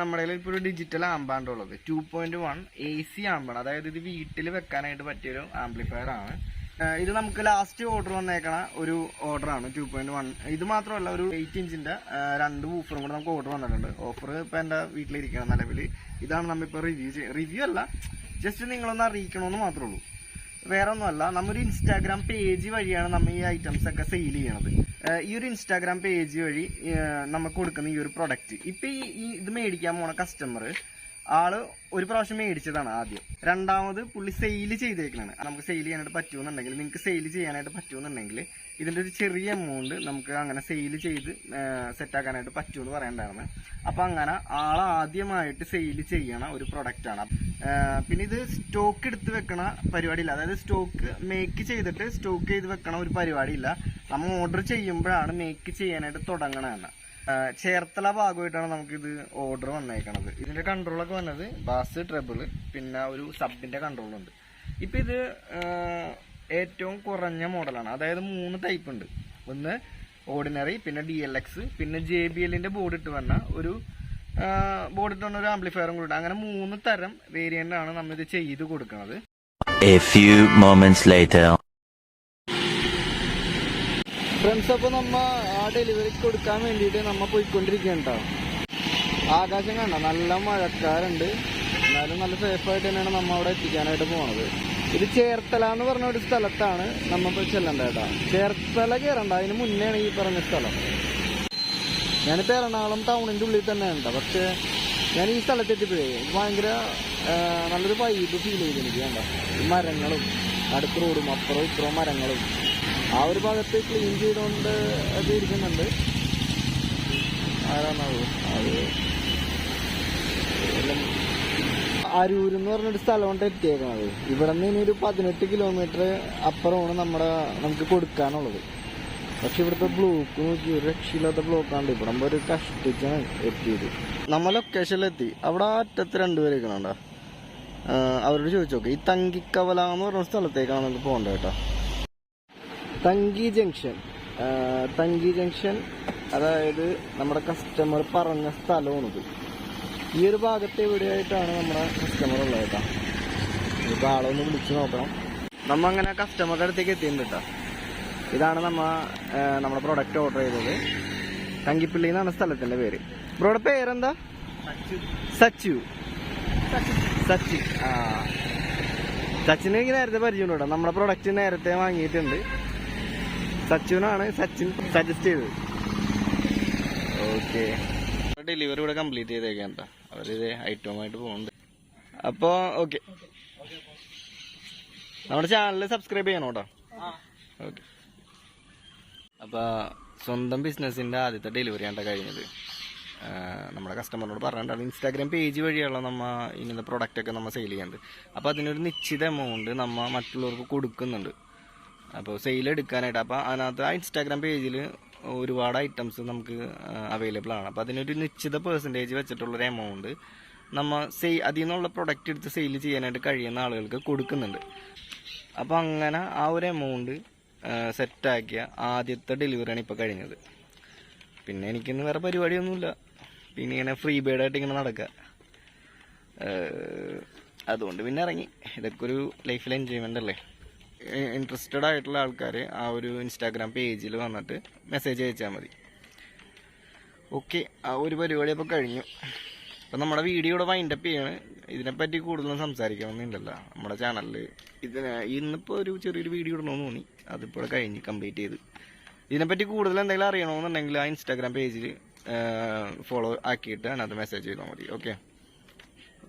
നമ്മുടെ കയ്യിൽ ഇപ്പോൾ ഒരു ഡിജിറ്റൽ ആമ്പാണ്ട് ഉള്ളത്. Two point one A C ആമ്പാണ് അതായത് ഇത് വീട്ടിൽ വെക്കാനായിട്ട് പറ്റിയൊരു ആംപ്ലിഫയർ ആണ്. ഇത് നമുക്ക് ലാസ്റ്റ് ഓർഡർ വന്നേക്കണ ഒരു ഓർഡർ ആണ് ടു പോയിന്റ് വൺ ഇത് മാത്രമല്ല ഒരു എയ്റ്റ് ഇഞ്ചിന്റെ രണ്ട് വൂഫറും കൂടെ നമുക്ക് ഓർഡർ വന്നിട്ടുണ്ട്. ഓഫർ ഇപ്പം എന്റെ വീട്ടിലിരിക്കണം നിലവിൽ ഇതാണ് നമ്മളിപ്പോൾ റിവ്യൂ റിവ്യൂ അല്ല ജസ്റ്റ് നിങ്ങളൊന്ന് അറിയിക്കണമെന്ന് മാത്രമേ ഉള്ളൂ. വേറെ ഒന്നുമല്ല നമ്മൊരു ഇൻസ്റ്റാഗ്രാം പേജ് വഴിയാണ് നമ്മൾ ഈ ഐറ്റംസ് ഒക്കെ സെയിൽ ചെയ്യണത്. ഈ ഒരു ഇൻസ്റ്റാഗ്രാം പേജ് വഴി നമുക്ക് കൊടുക്കുന്ന ഈ ഒരു പ്രൊഡക്റ്റ് ഇപ്പൊ ഈ ഇത് മേടിക്കാൻ പോണ കസ്റ്റമർ ആൾ ഒരു പ്രാവശ്യം മേടിച്ചതാണ് ആദ്യം. രണ്ടാമത് പുള്ളി സെയിൽ ചെയ്തേക്കണാണ്. നമുക്ക് സെയിൽ ചെയ്യാനായിട്ട് പറ്റുമെന്നുണ്ടെങ്കിൽ നിങ്ങൾക്ക് സെയിൽ ചെയ്യാനായിട്ട് പറ്റുമെന്നുണ്ടെങ്കിൽ ഇതിന്റെ ഒരു ചെറിയ എമൗണ്ട് നമുക്ക് അങ്ങനെ സെയിൽ ചെയ്ത് സെറ്റാക്കാനായിട്ട് പറ്റുമെന്ന് പറയണ്ടായിരുന്നു. അപ്പോൾ അങ്ങനെ ആൾ ആദ്യമായിട്ട് സെയിൽ ചെയ്യണ ഒരു പ്രൊഡക്റ്റാണ് പിന്നെ ഇത് സ്റ്റോക്ക് എടുത്ത് വെക്കണ പരിപാടിയില്ല. അതായത് സ്റ്റോക്ക് മേക്ക് ചെയ്തിട്ട് സ്റ്റോക്ക് ചെയ്ത് വെക്കണ ഒരു പരിപാടിയില്ല. നമ്മൾ ഓർഡർ ചെയ്യുമ്പോഴാണ് മേക്ക് ചെയ്യാനായിട്ട് തുടങ്ങണതെന്ന് ചേർത്തല ഭാഗമായിട്ടാണ് നമുക്കിത് ഓർഡർ വന്നേക്കണത്. ഇതിന്റെ കൺട്രോളൊക്കെ വന്നത് ബാസ് ട്രബിൾ പിന്നെ ഒരു സബിന്റെ കൺട്രോളുണ്ട് ഇപ്പം ഇത് ഏറ്റവും കുറഞ്ഞ മോഡലാണ് അതായത് മൂന്ന് ടൈപ്പ് ഉണ്ട്. ഒന്ന് ഓർഡിനറി പിന്നെ ഡി എൽ എക്സ് പിന്നെ ജെ ബി എല്ലിന്റെ ബോർഡ് ഇട്ട് വന്ന ഒരു ബോർഡ് ഇട്ട് വന്ന ഒരു ആംപ്ലിഫയറും കൂടി അങ്ങനെ മൂന്ന് തരം വേരിയന്റാണ് ഇത് ചെയ്ത് കൊടുക്കുന്നത് A few moments later. Friends അപ്പൊ നമ്മ ആ ഡെലിവറി കൊടുക്കാൻ വേണ്ടിയിട്ട് നമ്മ പോയിക്കൊണ്ടിരിക്കുകയാണ് ആകാശം കണ്ട നല്ല മഴക്കാരുണ്ട് എന്നാലും നല്ല സേഫ് ആയിട്ട് തന്നെയാണ് നമ്മ അവിടെ എത്തിക്കാനായിട്ട് പോണത്. ഇത് ചേർത്തല എന്ന് പറഞ്ഞ ഒരു സ്ഥലത്താണ് നമ്മ ചെല്ലണ്ട കേട്ടോ ചേർത്തല കേറണ്ട. അതിന് മുന്നെയാണ് ഈ പറഞ്ഞ സ്ഥലം. ഞാനിപ്പോ എറണാകുളം ടൗണിന്റെ ഉള്ളിൽ തന്നെയാണ് പക്ഷെ ഞാൻ ഈ സ്ഥലത്ത് എത്തിയപ്പോഴേ ഭയങ്കര നല്ലൊരു വൈബ് ഫീൽ ചെയ്തു വേണ്ട മരങ്ങളും അടുത്ത റോഡും അപ്പുറവും ഇപ്പുറവും മരങ്ങളും. ആ ഒരു ഭാഗത്ത് ക്ലീൻ ചെയ്തുകൊണ്ട് അത് ഇരിക്കുന്നുണ്ട്. ആരാണാവോ? അത് എന്ന് പറഞ്ഞൊരു സ്ഥലമുണ്ട് എത്തിയേക്കണത്. ഇവിടെ നിന്ന് ഇനി ഒരു പതിനെട്ട് കിലോമീറ്റർ അപ്പുറമാണ് നമ്മുടെ നമുക്ക് കൊടുക്കാനുള്ളത്. പക്ഷെ ഇവിടുത്തെ ബ്ലോക്ക് നോക്കി ഒരു രക്ഷയില്ലാത്ത ബ്ലോക്കാണ്ട് ഇവിടെ നമ്മൾ ഒരു കഷ്ടിച്ചാണ് എത്തിയത്. നമ്മ ലൊക്കേഷനിലെത്തി അവിടെ അറ്റത്ത് നിൽക്കണുണ്ടോ അവരോട് ചോദിച്ചു നോക്കെ ഈ തങ്കിക്കവല എന്ന് പറഞ്ഞ സ്ഥലത്തേക്കാണ് പോകേണ്ടത് കേട്ടോ? തങ്കി ജംഗ്ഷൻ. തങ്കി ജംഗ്ഷൻ അതായത് നമ്മുടെ കസ്റ്റമർ പറഞ്ഞ സ്ഥലമാണിത്. ഈ ഒരു ഭാഗത്ത് എവിടെയായിട്ടാണ് നമ്മുടെ കസ്റ്റമർ ഉള്ളത് കേട്ടോ ഇപ്പൊ ആളൊന്ന് വിളിച്ചു നോക്കണം. നമ്മ അങ്ങനെ കസ്റ്റമറുടെ അടുത്തേക്ക് എത്തിയിട്ടുണ്ട് കേട്ടോ ഇതാണ് നമ്മ നമ്മുടെ പ്രോഡക്റ്റ് ഓർഡർ ചെയ്തത്. തങ്കിപ്പിള്ളി എന്നാണ് സ്ഥലത്തിന്റെ പേര്. ബ്രോയുടെ പേരെന്താ? സച്ചു. സച്ചു. ആ. സച്ചിന് എനിക്ക് നേരത്തെ പരിചയമുണ്ട് കേട്ടോ നമ്മുടെ പ്രൊഡക്റ്റ് നേരത്തെ വാങ്ങിയിട്ടുണ്ട്. സച്ചുനാണ് സച്ചിൻ സജസ്റ്റ് ചെയ്തത്. ഓക്കെ ഡെലിവറി ഇവിടെ കംപ്ലീറ്റ് ചെയ്തേക്കാ കേട്ടോ അവരിത് ഐറ്റവുമായിട്ട് പോകുന്നുണ്ട്. അപ്പോ ഓക്കെ നമ്മുടെ ചാനൽ സബ്സ്ക്രൈബ് ചെയ്യണം കേട്ടോ ഓക്കെ അപ്പൊ സ്വന്തം ബിസിനസിന്റെ ആദ്യത്തെ ഡെലിവറി ആണ് കഴിഞ്ഞത്. നമ്മുടെ കസ്റ്റമറിനോട് പറഞ്ഞിട്ടാണ് ഇൻസ്റ്റാഗ്രാം പേജ് വഴിയുള്ള നമ്മ ഇങ്ങനത്തെ പ്രൊഡക്റ്റ് ഒക്കെ നമ്മൾ സെയിൽ ചെയ്യുന്നുണ്ട് അപ്പോൾ അതിനൊരു നിശ്ചിത എമൗണ്ട് നമ്മ മറ്റുള്ളവർക്ക് കൊടുക്കുന്നുണ്ട്. അപ്പോൾ സെയിൽ എടുക്കാനായിട്ട്. അപ്പോൾ അതിനകത്ത് ആ ഇൻസ്റ്റാഗ്രാം പേജിൽ ഒരുപാട് ഐറ്റംസ് നമുക്ക് അവൈലബിൾ ആണ്. അപ്പോൾ അതിനൊരു നിശ്ചിത പെർസെന്റേജ് വെച്ചിട്ടുള്ളൊരു എമൗണ്ട് നമ്മൾ സെയ് അതിൽ നിന്നുള്ള പ്രൊഡക്റ്റ് എടുത്ത് സെയിൽ ചെയ്യാനായിട്ട് കഴിയുന്ന ആളുകൾക്ക് കൊടുക്കുന്നുണ്ട്. അപ്പോൾ അങ്ങനെ ആ ഒരു എമൗണ്ട് സെറ്റാക്കിയ ആദ്യത്തെ ഡെലിവറിയാണ് ഇപ്പോൾ കഴിഞ്ഞത്. പിന്നെ എനിക്കിന്ന് വേറെ പരിപാടിയൊന്നുമില്ല. പിന്നെ ഇങ്ങനെ ഫ്രീ ബേഡായിട്ട് ഇങ്ങനെ നടക്കുക അതുകൊണ്ട് പിന്നെ ഇറങ്ങി. ഇതൊക്കെ ഒരു ലൈഫിൽ എൻജോയ്മെന്റ് അല്ലേ? ഇൻട്രസ്റ്റഡ് ആയിട്ടുള്ള ആൾക്കാർ ആ ഒരു ഇൻസ്റ്റാഗ്രാം പേജിൽ വന്നിട്ട് മെസ്സേജ് അയച്ചാൽ മതി. ഓക്കെ ആ ഒരു പരിപാടി അപ്പോൾ കഴിഞ്ഞു. അപ്പോൾ നമ്മുടെ വീഡിയോ ഇവിടെ വൈൻഡപ്പ് ചെയ്യാണ്. ഇതിനെപ്പറ്റി കൂടുതലും സംസാരിക്കണമെന്നുണ്ടല്ലോ നമ്മുടെ ചാനലിൽ ഇതിന് ഇന്നിപ്പോൾ ഒരു ചെറിയൊരു വീഡിയോ ഇടണമെന്ന് തോന്നി. അതിപ്പോൾ കഴിഞ്ഞ് കംപ്ലീറ്റ് ചെയ്ത്. ഇതിനെപ്പറ്റി കൂടുതൽ എന്തെങ്കിലും അറിയണമെന്നുണ്ടെങ്കിൽ ആ ഇൻസ്റ്റാഗ്രാം പേജിൽ ഫോളോ ആക്കിയിട്ട് അതിനകത്ത് മെസ്സേജ് ചെയ്താൽ മതി. ഓക്കെ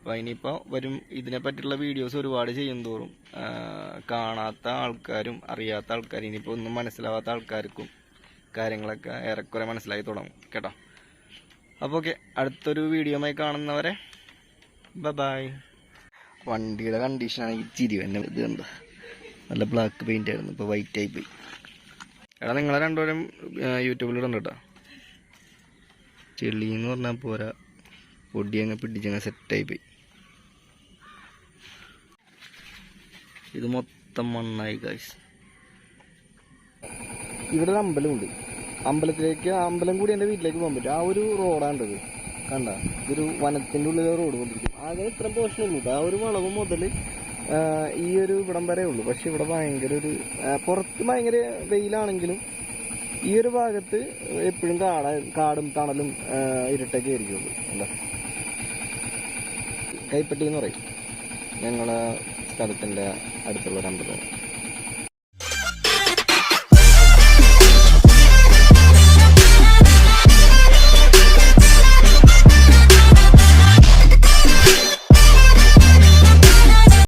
അപ്പോൾ ഇനിയിപ്പോൾ വരും ഇതിനെ പറ്റിയുള്ള വീഡിയോസ് ഒരുപാട് ചെയ്യും തോറും. കാണാത്ത ആൾക്കാരും അറിയാത്ത ആൾക്കാരും ഇനിയിപ്പോൾ ഒന്നും മനസ്സിലാവാത്ത ആൾക്കാർക്കും കാര്യങ്ങളൊക്കെ ഏറെക്കുറെ മനസ്സിലായി തുടങ്ങും കേട്ടോ. അപ്പോൾ ഓക്കെ അടുത്തൊരു വീഡിയോമായി കാണുന്നവരെ ബൈ വണ്ടിയുടെ കണ്ടീഷനാണ് ഈ ചിരി തന്നെ ഇത് കണ്ടോ? നല്ല ബ്ലാക്ക് പെയിന്റ് ആയിരുന്നു ഇപ്പോൾ വൈറ്റ് ആയി പോയി എടാ നിങ്ങളെ രണ്ടുപേരും യൂട്യൂബിൽ ഇടണ്ട കേട്ടോ. ചെളി എന്ന് പറഞ്ഞാൽ പോരാ. പൊടി അങ്ങ് പിടിച്ചങ്ങ് സെറ്റായി പോയി ഇത് മൊത്തം മണ്ണായി കാശ് ഇവിടെ ഒരു അമ്പലമുണ്ട്. അമ്പലത്തിലേക്ക് അമ്പലം കൂടി എന്റെ വീട്ടിലേക്ക് പോകാൻ പറ്റും. ആ ഒരു റോഡാണ്ടത് കണ്ട? ഇതൊരു വനത്തിന്റെ ഉള്ളിലെ റോഡ് കൊണ്ടിരിക്കും ആകെ ഇത്ര ഉള്ളൂ. ആ ഒരു വളവ് മുതൽ ഈ ഒരു ഇവിടം വരെ ഉള്ളൂ. പക്ഷെ ഇവിടെ ഭയങ്കര ഒരു പുറത്ത് ഭയങ്കര വെയിലാണെങ്കിലും ഈ ഒരു ഭാഗത്ത് എപ്പോഴും കാട കാടും തണലും ഇരുട്ടൊക്കെ ആയിരിക്കുള്ളൂ കൈപ്പറ്റി എന്ന് പറയും. ഞങ്ങളെ സ്ഥലത്തിന്റെ അടുത്തുള്ള ഒരു അമ്പലം.